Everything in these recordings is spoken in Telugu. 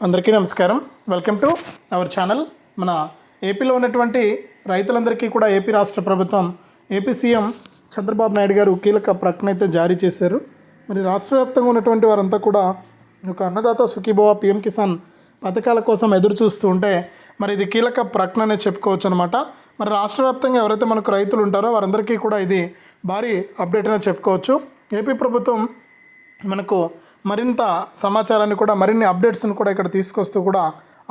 అందరికీ నమస్కారం. వెల్కమ్ టు అవర్ ఛానల్ మన ఏపీలో ఉన్నటువంటి రైతులందరికీ కూడా ఏపీ రాష్ట్ర ప్రభుత్వం ఏపీ సీఎం చంద్రబాబు నాయుడు గారు కీలక ప్రకటన అయితే జారీ చేశారు. మరి రాష్ట్ర వ్యాప్తంగా ఉన్నటువంటి వారంతా కూడా ఒక అన్నదాత సుఖీభవ పిఎం కిసాన్ పథకాల కోసం ఎదురు చూస్తూ ఉంటే మరి ఇది కీలక ప్రకటన అనే చెప్పుకోవచ్చు అనమాట మరి రాష్ట్ర వ్యాప్తంగా ఎవరైతే మనకు రైతులు ఉంటారో వారందరికీ కూడా ఇది భారీ అప్డేట్ అనే చెప్పుకోవచ్చు. ఏపీ ప్రభుత్వం మనకు మరింత సమాచారాన్ని కూడా మరిన్ని అప్డేట్స్ని కూడా ఇక్కడ తీసుకొస్తూ కూడా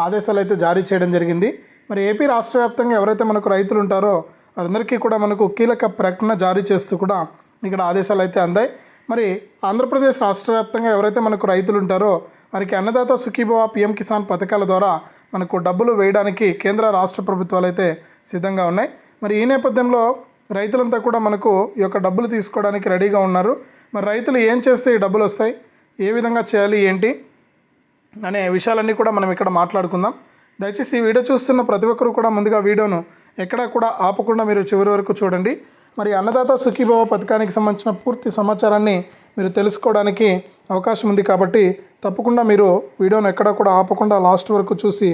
ఆదేశాలు అయితే జారీ చేయడం జరిగింది. మరి ఏపీ రాష్ట్ర వ్యాప్తంగా ఎవరైతే మనకు రైతులు ఉంటారో వారందరికీ కూడా మనకు కీలక ప్రకటన జారీ చేస్తూ కూడా ఇక్కడ ఆదేశాలు అయితే అందాయి. మరి ఆంధ్రప్రదేశ్ రాష్ట్ర వ్యాప్తంగా ఎవరైతే మనకు రైతులు ఉంటారో వారికి అన్నదాత సుఖీభవ పిఎం కిసాన్ పథకాల ద్వారా మనకు డబ్బులు వేయడానికి కేంద్ర రాష్ట్ర ప్రభుత్వాలు అయితే సిద్ధంగా ఉన్నాయి. మరి ఈ నేపథ్యంలో రైతులంతా కూడా మనకు ఈ యొక్క డబ్బులు తీసుకోవడానికి రెడీగా ఉన్నారు. మరి రైతులు ఏం చేస్తే ఈ డబ్బులు వస్తాయి? ఏ విధంగా చేయాలి ఏంటి అనే విషయాలన్నీ కూడా మనం ఇక్కడ మాట్లాడుకుందాం. దయచేసి ఈ వీడియో చూస్తున్న ప్రతి ఒక్కరు కూడా ముందుగా వీడియోను ఎక్కడా కూడా ఆపకుండా మీరు చివరి వరకు చూడండి. మరి అన్నదాత సుఖీభావ పథకానికి సంబంధించిన పూర్తి సమాచారాన్ని మీరు తెలుసుకోవడానికి అవకాశం ఉంది కాబట్టి తప్పకుండా మీరు వీడియోను ఎక్కడా కూడా ఆపకుండా లాస్ట్ వరకు చూసి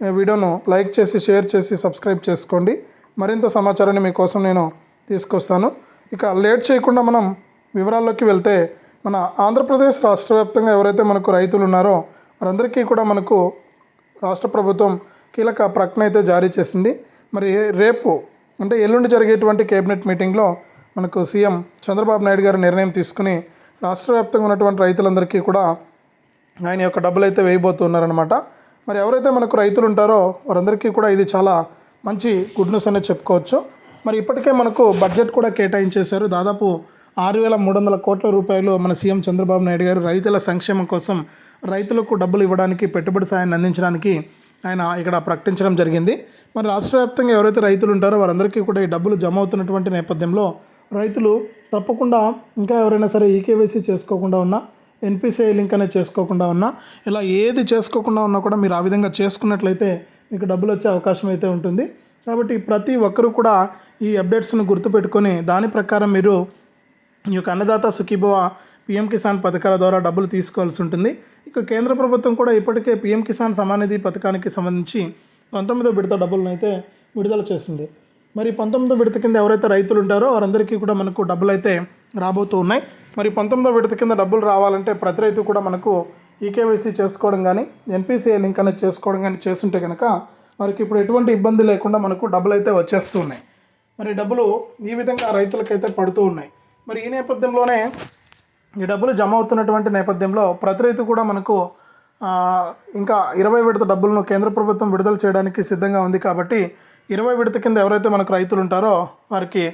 వీడియోను లైక్ చేసి షేర్ చేసి సబ్స్క్రైబ్ చేసుకోండి. మరింత సమాచారాన్ని మీకోసం నేను తీసుకొస్తాను. ఇక లేట్ చేయకుండా మనం వివరాల్లోకి వెళ్తే మన ఆంధ్రప్రదేశ్ రాష్ట్ర వ్యాప్తంగా ఎవరైతే మనకు రైతులు ఉన్నారో వారందరికీ కూడా మనకు రాష్ట్ర ప్రభుత్వం కీలక ప్రకటన అయితే జారీ చేసింది. మరి రేపు అంటే ఎల్లుండి జరిగేటువంటి కేబినెట్ మీటింగ్లో మనకు సీఎం చంద్రబాబు నాయుడు గారు నిర్ణయం తీసుకుని రాష్ట్ర వ్యాప్తంగా ఉన్నటువంటి రైతులందరికీ కూడా ఆయన యొక్క డబ్బులు అయితే వేయబోతున్నారనమాట మరి ఎవరైతే మనకు రైతులు ఉంటారో వారందరికీ కూడా ఇది చాలా మంచి గుడ్ న్యూస్ అనేది చెప్పుకోవచ్చు. మరి ఇప్పటికే మనకు బడ్జెట్ కూడా కేటాయించేశారు. దాదాపు ఆరు వేల మూడు వందల కోట్ల రూపాయలు మన సీఎం చంద్రబాబు నాయుడు గారు రైతుల సంక్షేమం కోసం రైతులకు డబ్బులు ఇవ్వడానికి పెట్టుబడి సాయాన్ని అందించడానికి ఆయన ఇక్కడ ప్రకటించడం జరిగింది. మరి రాష్ట్ర వ్యాప్తంగా ఎవరైతే రైతులు ఉంటారో వారందరికీ కూడా ఈ డబ్బులు జమ అవుతున్నటువంటి నేపథ్యంలో రైతులు తప్పకుండా ఇంకా ఎవరైనా సరే ఈకేవైసీ చేసుకోకుండా ఉన్నా ఎన్పిసిఐ లింక్ అనేది చేసుకోకుండా ఉన్నా ఇలా ఏది చేసుకోకుండా ఉన్నా కూడా మీరు ఆ విధంగా చేసుకున్నట్లయితే మీకు డబ్బులు వచ్చే అవకాశం అయితే ఉంటుంది. కాబట్టి ప్రతి ఒక్కరూ కూడా ఈ అప్డేట్స్ను గుర్తుపెట్టుకొని దాని ప్రకారం మీరు ఈ యొక్క అన్నదాత సుఖీభవ పిఎం కిసాన్ పథకాల ద్వారా డబ్బులు తీసుకోవాల్సి ఉంటుంది. ఇక కేంద్ర ప్రభుత్వం కూడా ఇప్పటికే పిఎం కిసాన్ సమానిధి పథకానికి సంబంధించి పంతొమ్మిదో విడత డబ్బులను అయితే విడుదల చేసింది. మరి పంతొమ్మిదో విడత కింద ఎవరైతే రైతులు ఉంటారో వారందరికీ కూడా మనకు డబ్బులు అయితే రాబోతూ ఉన్నాయి. మరి పంతొమ్మిదో విడత కింద డబ్బులు రావాలంటే ప్రతి రైతు కూడా మనకు ఈకేవైసీ చేసుకోవడం కానీ ఎన్పిసిఐ లింక్ అనేది చేసుకోవడం కానీ చేస్తుంటే కనుక వారికి ఇప్పుడు ఎటువంటి ఇబ్బంది లేకుండా మనకు డబ్బులు అయితే వచ్చేస్తూ ఉన్నాయి. మరి డబ్బులు ఈ విధంగా రైతులకైతే పడుతూ ఉన్నాయి. మరి ఈ నేపథ్యంలోనే ఈ డబ్బులు జమ అవుతున్నటువంటి నేపథ్యంలో ప్రతి రైతు కూడా మనకు ఇంకా ఇరవై విడత డబ్బులను కేంద్ర ప్రభుత్వం విడుదల చేయడానికి సిద్ధంగా ఉంది కాబట్టి ఇరవై విడత కింద ఎవరైతే మనకు రైతులు ఉంటారో వారికి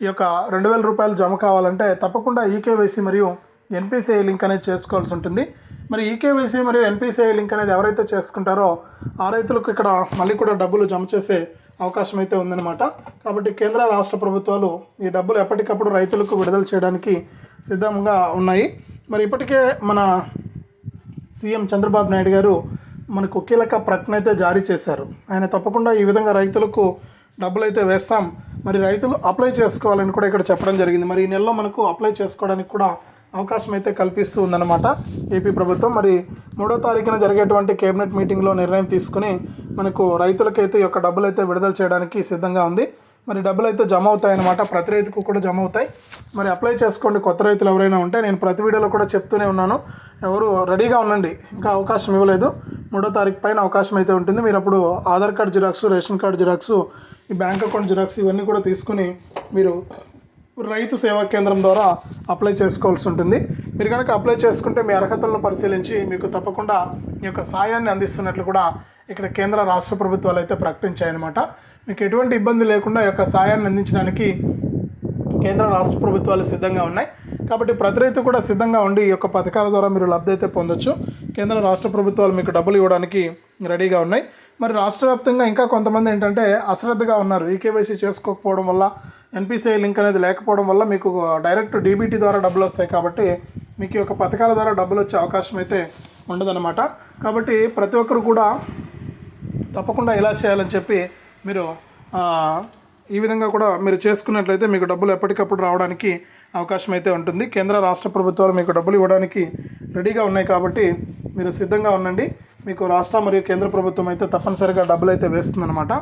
ఈ యొక్క రెండు వేల రూపాయలు జమ కావాలంటే తప్పకుండా ఈకేవైసీ మరియు ఎన్పిసిఐ లింక్ అనేది చేసుకోవాల్సి ఉంటుంది. మరి ఈకేవైసీ మరియు ఎన్పిసిఐ లింక్ అనేది ఎవరైతే చేసుకుంటారో ఆ రైతులకు ఇక్కడ మళ్ళీ కూడా డబ్బులు జమ చేసే అవకాశం అయితే ఉందన్నమాట. కాబట్టి కేంద్ర రాష్ట్ర ప్రభుత్వాలు ఈ డబ్బులు ఎప్పటికప్పుడు రైతులకు విడుదల చేయడానికి సిద్ధంగా ఉన్నాయి. మరి ఇప్పటికే మన సీఎం చంద్రబాబు నాయుడు గారు మనకు కీలక ప్రకటన అయితే జారీ చేశారు. ఆయన తప్పకుండా ఈ విధంగా రైతులకు డబ్బులు అయితే వేస్తాం. మరి రైతులు అప్లై చేసుకోవాలని కూడా ఇక్కడ చెప్పడం జరిగింది. మరి ఈ నెలలో మనకు అప్లై చేసుకోవడానికి కూడా అవకాశం అయితే కల్పిస్తూ ఉందన్నమాట. ఏపీ ప్రభుత్వం మరి మూడో తారీఖున జరిగేటువంటి కేబినెట్ మీటింగ్లో నిర్ణయం తీసుకుని మనకు రైతులకైతే ఈ యొక్క డబ్బులు అయితే విడుదల చేయడానికి సిద్ధంగా ఉంది. మరి డబ్బులు అయితే జమ అవుతాయన్నమాట. ప్రతి రైతుకు కూడా జమ అవుతాయి. మరి అప్లై చేసుకోండి. కొత్త రైతులు ఎవరైనా ఉంటే నేను ప్రతి వీడియోలో కూడా చెప్తూనే ఉన్నాను. ఎవరు రెడీగా ఉండండి. ఇంకా అవకాశం ఇవ్వలేదు. మూడో తారీఖు పైన అవకాశం అయితే ఉంటుంది. మీరు అప్పుడు Aadhaar card xerox ration card xerox ఈ బ్యాంక్ అకౌంట్ జిరాక్స్ ఇవన్నీ కూడా తీసుకుని మీరు రైతు సేవా కేంద్రం ద్వారా అప్లై చేసుకోవాల్సి ఉంటుంది. మీరు కనుక అప్లై చేసుకుంటే మీ అర్హతలను పరిశీలించి మీకు తప్పకుండా ఈ యొక్క సాయాన్ని అందిస్తున్నట్లు కూడా ఇక్కడ కేంద్ర రాష్ట్ర ప్రభుత్వాలు అయితే ప్రకటించాయన్నమాట. మీకు ఎటువంటి ఇబ్బంది లేకుండా ఈ యొక్క సాయాన్ని అందించడానికి కేంద్ర రాష్ట్ర ప్రభుత్వాలు సిద్ధంగా ఉన్నాయి. కాబట్టి ప్రతి రైతు కూడా సిద్ధంగా ఉండి ఈ యొక్క పథకాల ద్వారా మీరు లబ్ధి అయితే పొందొచ్చు. కేంద్ర రాష్ట్ర ప్రభుత్వాలు మీకు డబ్బులు ఇవ్వడానికి రెడీగా ఉన్నాయి. మరి రాష్ట్ర వ్యాప్తంగా ఇంకా కొంతమంది ఏంటంటే అశ్రద్ధగా ఉన్నారు. ఈకేవైసీ చేసుకోకపోవడం వల్ల ఎన్పిసిఐ లింక్ అనేది లేకపోవడం వల్ల మీకు డైరెక్ట్ డీబీటీ ద్వారా డబ్బులు వస్తాయి కాబట్టి మీకు ఈ యొక్క పథకాల ద్వారా డబ్బులు వచ్చే అవకాశం అయితే ఉండదన్నమాట. కాబట్టి ప్రతి ఒక్కరు కూడా తప్పకుండా ఇలా చేయాలని చెప్పి మీరు ఈ విధంగా కూడా మీరు చేసుకున్నట్లయితే మీకు డబ్బులు ఎప్పటికప్పుడు రావడానికి అవకాశం అయితే ఉంటుంది. కేంద్ర రాష్ట్ర ప్రభుత్వాలు మీకు డబ్బులు ఇవ్వడానికి రెడీగా ఉన్నాయి కాబట్టి మీరు సిద్ధంగా ఉండండి. మీకు రాష్ట్ర మరియు కేంద్ర ప్రభుత్వం అయితే తప్పనిసరిగా డబ్బులు అయితే వేస్తుందన్నమాట.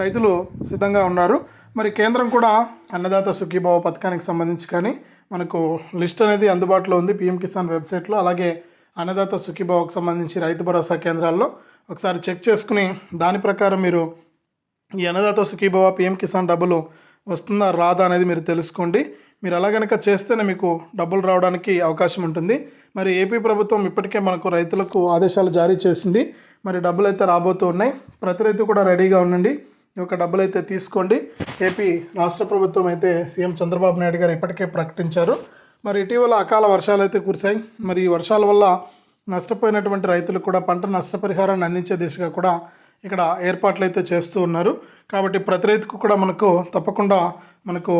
రైతులు సిద్ధంగా ఉన్నారు. మరి కేంద్రం కూడా అన్నదాత సుఖీభావ పథకానికి సంబంధించి కానీ మనకు లిస్ట్ అనేది అందుబాటులో ఉంది. పిఎం కిసాన్ వెబ్సైట్లో అలాగే అన్నదాత సుఖీభావకు సంబంధించి రైతు భరోసా కేంద్రాల్లో ఒకసారి చెక్ చేసుకుని దాని ప్రకారం మీరు ఈ అన్నదాత సుఖీభవ పిఎం కిసాన్ డబ్బులు వస్తుందా రాదా అనేది మీరు తెలుసుకోండి. మీరు అలా కనుక చేస్తేనే మీకు డబ్బులు రావడానికి అవకాశం ఉంటుంది. మరి ఏపీ ప్రభుత్వం ఇప్పటికే మనకు రైతులకు ఆదేశాలు జారీ చేసింది. మరి డబ్బులు అయితే రాబోతూ ఉన్నాయి. ప్రతి రైతు కూడా రెడీగా ఉండండి. ఈ యొక్క డబ్బులు అయితే తీసుకోండి. ఏపీ రాష్ట్ర ప్రభుత్వం అయితే సీఎం చంద్రబాబు నాయుడు గారు ఇప్పటికే ప్రకటించారు. మరి ఇటీవల అకాల వర్షాలు అయితే కురిశాయి. మరి ఈ వర్షాల వల్ల నష్టపోయినటువంటి రైతులకు కూడా పంట నష్టపరిహారాన్ని అందించే దిశగా కూడా ఇక్కడ ఏర్పాట్లు అయితే చేస్తూ ఉన్నారు. కాబట్టి ప్రతి రైతుకు కూడా మనకు తప్పకుండా మనకు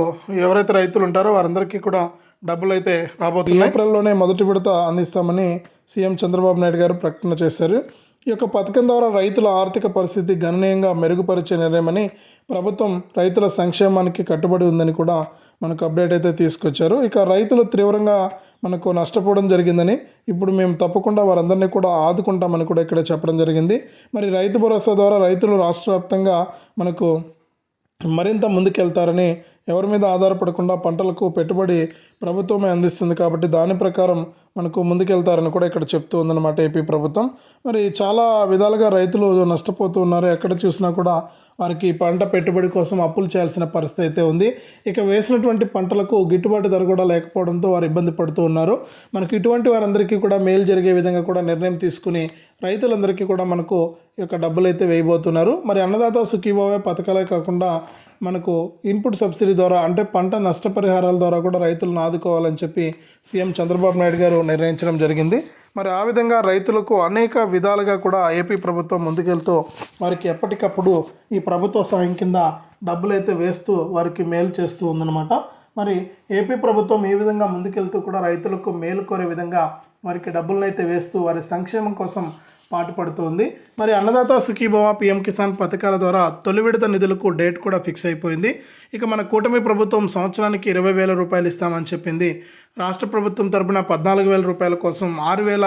ఎవరైతే రైతులు ఉంటారో వారందరికీ కూడా డబ్బులు అయితే రాబోతున్నాయి. ఏప్రిల్లోనే మొదటి విడత అందిస్తామని సీఎం చంద్రబాబు నాయుడు గారు ప్రకటన చేశారు. ఈ యొక్క పథకం ద్వారా రైతుల ఆర్థిక పరిస్థితి గణనీయంగా మెరుగుపరిచే నిర్ణయమని ప్రభుత్వం రైతుల సంక్షేమానికి కట్టుబడి ఉందని కూడా మనకు అప్డేట్ అయితే తీసుకొచ్చారు. ఇక రైతులు తీవ్రంగా మనకు నష్టపోవడం జరిగిందని ఇప్పుడు మేము తప్పకుండా వారందరినీ కూడా ఆదుకుంటామని కూడా ఇక్కడ చెప్పడం జరిగింది. మరి రైతు భరోసా ద్వారా రైతులు రాష్ట్ర వ్యాప్తంగా మనకు మరింత ముందుకెళ్తారని ఎవరి మీద ఆధారపడకుండా పంటలకు పెట్టుబడి ప్రభుత్వమే అందిస్తుంది కాబట్టి దాని ప్రకారం మనకు ముందుకెళ్తారని కూడా ఇక్కడ చెప్తూ ఉందన్నమాట ఏపీ ప్రభుత్వం. మరి చాలా విధాలుగా రైతులు నష్టపోతూ ఉన్నారు. ఎక్కడ చూసినా కూడా వారికి పంట పెట్టుబడి కోసం అప్పులు చేయాల్సిన పరిస్థితి అయితే ఉంది. ఇక వేసినటువంటి పంటలకు గిట్టుబాటు ధర కూడా లేకపోవడంతో వారు ఇబ్బంది పడుతూ ఉన్నారు. మనకు ఇటువంటి వారందరికీ కూడా మేలు జరిగే విధంగా కూడా నిర్ణయం తీసుకుని రైతులందరికీ కూడా మనకు ఈ యొక్క డబ్బులు అయితే వేయబోతున్నారు. మరి అన్నదాత సుఖీభావే పథకాలే కాకుండా మనకు ఇన్పుట్ సబ్సిడీ ద్వారా అంటే పంట నష్టపరిహారాల ద్వారా కూడా రైతులను ఆదుకోవాలని చెప్పి సీఎం చంద్రబాబు నాయుడు గారు నిర్ణయించడం జరిగింది. మరి ఆ విధంగా రైతులకు అనేక విధాలుగా కూడా ఏపీ ప్రభుత్వం ముందుకెళ్తూ వారికి ఎప్పటికప్పుడు ఈ ప్రభుత్వ సాయం కింద డబ్బులు అయితే వేస్తూ వారికి మేలు చేస్తూ ఉందన్నమాట. మరి ఏపీ ప్రభుత్వం ఈ విధంగా ముందుకెళ్తూ కూడా రైతులకు మేలు కోరే విధంగా వారికి డబ్బులను అయితే వేస్తూ వారి సంక్షేమం కోసం పాటుపడుతోంది మరి అన్నదాత సుఖీభవ పిఎం కిసాన్ పథకాల ద్వారా తొలి విడత నిధులకు డేట్ కూడా ఫిక్స్ అయిపోయింది. ఇక మన కూటమి ప్రభుత్వం సంవత్సరానికి ఇరవై వేల రూపాయలు ఇస్తామని చెప్పింది. రాష్ట్ర ప్రభుత్వం తరపున పద్నాలుగు వేల రూపాయల కోసం ఆరు వేల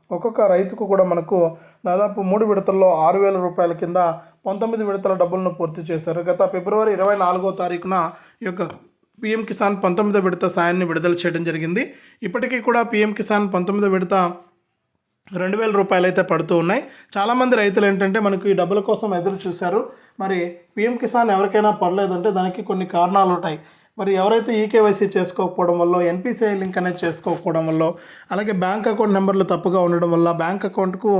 ఒక్కొక్క రైతుకు కూడా మనకు దాదాపు మూడు విడతల్లో ఆరు వేల రూపాయల కింద పంతొమ్మిది విడతల డబ్బులను పూర్తి చేశారు. గత ఫిబ్రవరి ఇరవై నాలుగో తారీఖున ఈ యొక్క పీఎం కిసాన్ పంతొమ్మిదో విడత సాయాన్ని విడుదల చేయడం జరిగింది. ఇప్పటికీ కూడా పీఎం కిసాన్ పంతొమ్మిదో విడత రెండు వేల రూపాయలు అయితే పడుతూ ఉన్నాయి. చాలామంది రైతులు ఏంటంటే మనకు ఈ డబ్బుల కోసం ఎదురు చూశారు. మరి పిఎం కిసాన్ ఎవరికైనా పడలేదంటే దానికి కొన్ని కారణాలు ఉంటాయి. మరి ఎవరైతే ఈకేవైసీ చేసుకోకపోవడం వల్ల ఎన్పిసిఐ లింక్ అనేది చేసుకోకపోవడం వల్ల అలాగే బ్యాంక్ అకౌంట్ నెంబర్లు తప్పుగా ఉండడం వల్ల బ్యాంక్ అకౌంట్కు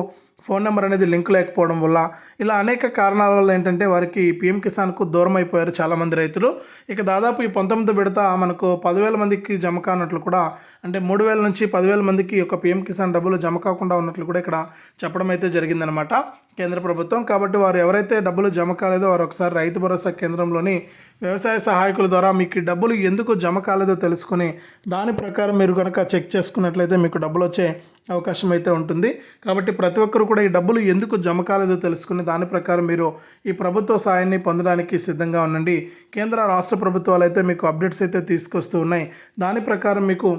ఫోన్ నెంబర్ అనేది లింక్ లేకపోవడం వల్ల ఇలా అనేక కారణాల వల్ల ఏంటంటే వారికి పిఎం కిసాన్కు దూరం అయిపోయారు చాలామంది రైతులు. ఇక దాదాపు ఈ పంతొమ్మిది విడత మనకు పదివేల మందికి జమ కానట్లు కూడా అంటే మూడు వేల నుంచి పదివేల మందికి ఒక పిఎం కిసాన్ డబ్బులు జమ కాకుండా ఉన్నట్లు కూడా ఇక్కడ చెప్పడం అయితే జరిగిందనమాట కేంద్ర ప్రభుత్వం కాబట్టి వారు ఎవరైతే డబ్బులు జమ కాలేదో వారు ఒకసారి రైతు భరోసా కేంద్రంలోని వ్యవసాయ సహాయకుల ద్వారా మీకు డబ్బులు ఎందుకు జమ కాలేదో తెలుసుకుని దాని ప్రకారం మీరు కనుక చెక్ చేసుకున్నట్లయితే మీకు డబ్బులు వచ్చే అవకాశం అయితే ఉంటుంది. కాబట్టి ప్రతి ఒక్కరు కూడా ఈ డబ్బులు ఎందుకు జమ కాలేదో తెలుసుకుని దాని ప్రకారం మీరు ఈ ప్రభుత్వ సాయాన్ని పొందడానికి సిద్ధంగా ఉండండి. కేంద్ర రాష్ట్ర ప్రభుత్వాలు అయితే మీకు అప్డేట్స్ అయితే తీసుకొస్తూ ఉన్నాయి. దాని ప్రకారం మీకు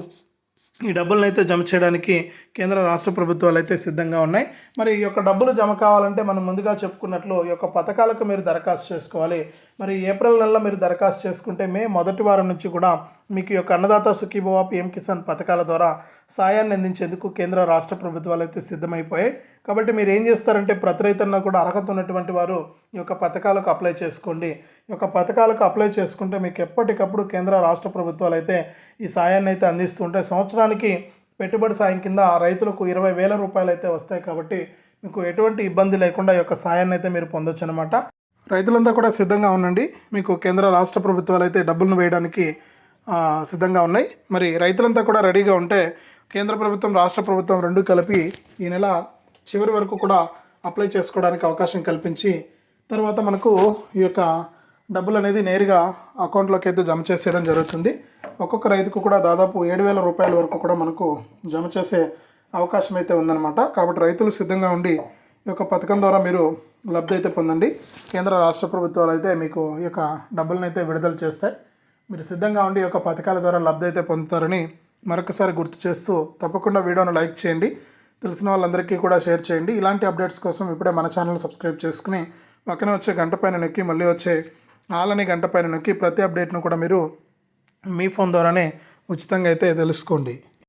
ఈ డబ్బులను అయితే జమ చేయడానికి కేంద్ర రాష్ట్ర ప్రభుత్వాలు అయితే సిద్ధంగా ఉన్నాయి. మరి ఈ యొక్క డబ్బులు జమ కావాలంటే మనం ముందుగా చెప్పుకున్నట్లు ఈ యొక్క పథకాలకు మీరు దరఖాస్తు చేసుకోవాలి. మరి ఏప్రిల్ నెలలో మీరు దరఖాస్తు చేసుకుంటే మే మొదటి వారం నుంచి కూడా మీకు ఈ యొక్క అన్నదాత సుఖీభవ పిఎం కిసాన్ పథకాల ద్వారా సాయాన్ని అందించేందుకు కేంద్ర రాష్ట్ర ప్రభుత్వాలు అయితే సిద్ధమైపోయాయి. కాబట్టి మీరు ఏం చేస్తారంటే ప్రతి రైతన్న కూడా అర్హత ఉన్నటువంటి వారు ఈ యొక్క పథకాలకు అప్లై చేసుకోండి. యొక్క పథకాలకు అప్లై చేసుకుంటే మీకు ఎప్పటికప్పుడు కేంద్ర రాష్ట్ర ప్రభుత్వాలు అయితే ఈ సాయాన్ని అయితే అందిస్తుంటే సంవత్సరానికి పెట్టుబడి సాయం కింద రైతులకు ఇరవై వేల రూపాయలు అయితే వస్తాయి కాబట్టి మీకు ఎటువంటి ఇబ్బంది లేకుండా ఈ యొక్క సాయాన్ని అయితే మీరు పొందొచ్చు అనమాట రైతులంతా కూడా సిద్ధంగా ఉండండి. మీకు కేంద్ర రాష్ట్ర ప్రభుత్వాలు అయితే డబ్బులను వేయడానికి సిద్ధంగా ఉన్నాయి. మరి రైతులంతా కూడా రెడీగా ఉంటే కేంద్ర ప్రభుత్వం రాష్ట్ర ప్రభుత్వం రెండు కలిపి ఈ నెల చివరి వరకు కూడా అప్లై చేసుకోవడానికి అవకాశం కల్పించి తర్వాత మనకు ఈ యొక్క డబ్బులు అనేది నేరుగా అకౌంట్లోకి అయితే జమ చేసేయడం జరుగుతుంది. ఒక్కొక్క రైతుకు కూడా దాదాపు ఏడు వేల రూపాయల వరకు కూడా మనకు జమ చేసే అవకాశం అయితే ఉందన్నమాట. కాబట్టి రైతులు సిద్ధంగా ఉండి ఈ యొక్క పథకం ద్వారా మీరు లబ్ధి అయితే పొందండి. కేంద్ర రాష్ట్ర ప్రభుత్వాలు అయితే మీకు ఈ యొక్క డబ్బులను అయితే విడుదల చేస్తాయి. మీరు సిద్ధంగా ఉండి ఈ యొక్క పథకాల ద్వారా లబ్ధి అయితే పొందుతారని మరొకసారి గుర్తు చేస్తూ తప్పకుండా వీడియోను లైక్ చేయండి. తెలిసిన వాళ్ళందరికీ కూడా షేర్ చేయండి. ఇలాంటి అప్డేట్స్ కోసం ఇప్పుడే మన ఛానల్ సబ్స్క్రైబ్ చేసుకుని పక్కన వచ్చే గంట పైన నొక్కి మళ్ళీ వచ్చే ఆలని గంట పైన నొక్కి ప్రతి అప్డేట్ను కూడా మీరు మీ ఫోన్ ద్వారానే ఉచితంగా అయితే తెలుసుకోండి.